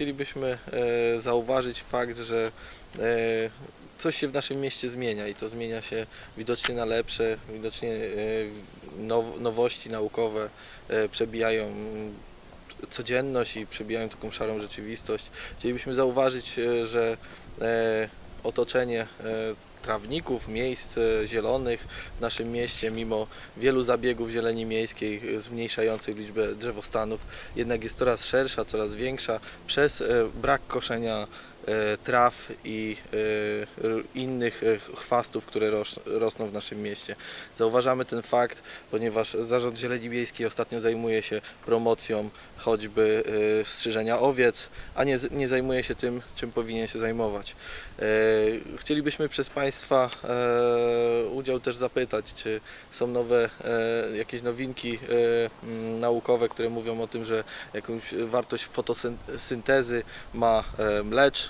Chcielibyśmy e, zauważyć fakt, że e, coś się w naszym mieście zmienia i to zmienia się widocznie na lepsze, widocznie e, now, nowości naukowe przebijają codzienność i przebijają taką szarą rzeczywistość. Chcielibyśmy zauważyć, że otoczenie trawników, miejsc e, zielonych w naszym mieście, mimo wielu zabiegów zieleni miejskiej e, zmniejszających liczbę drzewostanów, jednak jest coraz szersza, coraz większa przez e, brak koszenia traw i e, innych e, chwastów, które ros- rosną w naszym mieście. Zauważamy ten fakt, ponieważ Zarząd Zieleni Miejskiej ostatnio zajmuje się promocją choćby e, strzyżenia owiec, a nie, nie zajmuje się tym, czym powinien się zajmować. E, Chcielibyśmy przez Państwa e, udział też zapytać, czy są nowe e, jakieś nowinki e, naukowe, które mówią o tym, że jakąś wartość fotosyntezy ma e, mlecz,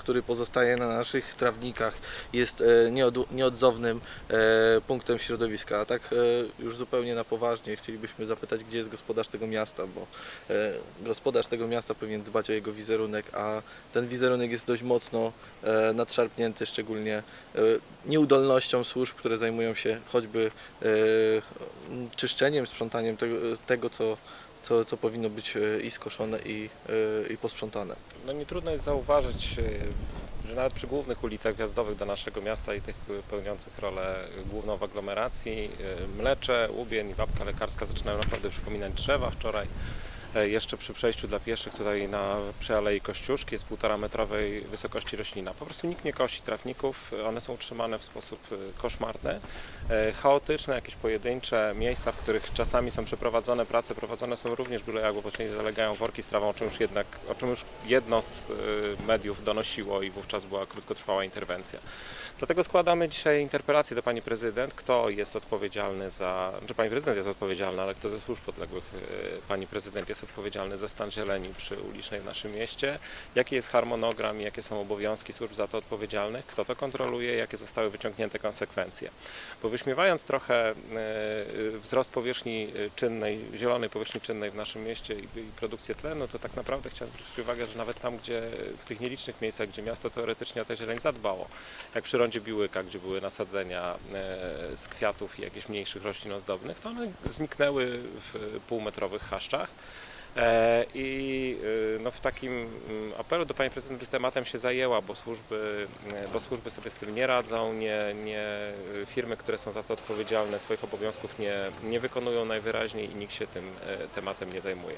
który pozostaje na naszych trawnikach, jest e, nieod, nieodzownym e, punktem środowiska. A tak e, już zupełnie na poważnie chcielibyśmy zapytać, gdzie jest gospodarz tego miasta, bo gospodarz tego miasta powinien dbać o jego wizerunek, a ten wizerunek jest dość mocno nadszarpnięty, szczególnie nieudolnością służb, które zajmują się choćby czyszczeniem, sprzątaniem tego, tego co, co, co powinno być i skoszone, i, i posprzątane. No nie trudno jest zauważyć, że nawet przy głównych ulicach wjazdowych do naszego miasta i tych pełniących rolę główną w aglomeracji, y, Mlecze, Łubień i Babka Lekarska zaczynają naprawdę przypominać drzewa. Wczoraj jeszcze przy przejściu dla pieszych tutaj na przy Alei Kościuszki jest półtora metrowej wysokości roślina. Po prostu nikt nie kosi trawników, one są utrzymane w sposób y, koszmarny, e, chaotyczne, jakieś pojedyncze miejsca, w których czasami są przeprowadzone prace, prowadzone są również byle bo nie zalegają worki z trawą, o czym już jednak, o czym już jedno z mediów donosiło i wówczas była krótkotrwała interwencja. Dlatego składamy dzisiaj interpelację do pani prezydent, kto jest odpowiedzialny za, czy pani prezydent jest odpowiedzialna, ale kto ze służb podległych pani prezydent jest odpowiedzialny za stan zieleni przy ulicznej w naszym mieście, jaki jest harmonogram i jakie są obowiązki służb za to odpowiedzialnych, kto to kontroluje, jakie zostały wyciągnięte konsekwencje. Bo wyśmiewając trochę y, wzrost powierzchni czynnej, zielonej powierzchni czynnej w naszym mieście i, produkcję tlenu, to tak naprawdę chciałem zwrócić uwagę, że nawet tam, gdzie w tych nielicznych miejscach, gdzie miasto teoretycznie o tę zieleń zadbało, jak przy rondzie Biłyka, gdzie były nasadzenia e, z kwiatów i jakichś mniejszych roślin ozdobnych, to one zniknęły w półmetrowych chaszczach. E, I y, no, w takim mm, apelu do Pani Prezydent tematem się zajęła, bo służby, e, bo służby sobie z tym nie radzą, nie, nie, y, firmy, które są za to odpowiedzialne, swoich obowiązków nie, nie wykonują najwyraźniej i nikt się tym e, tematem nie zajmuje.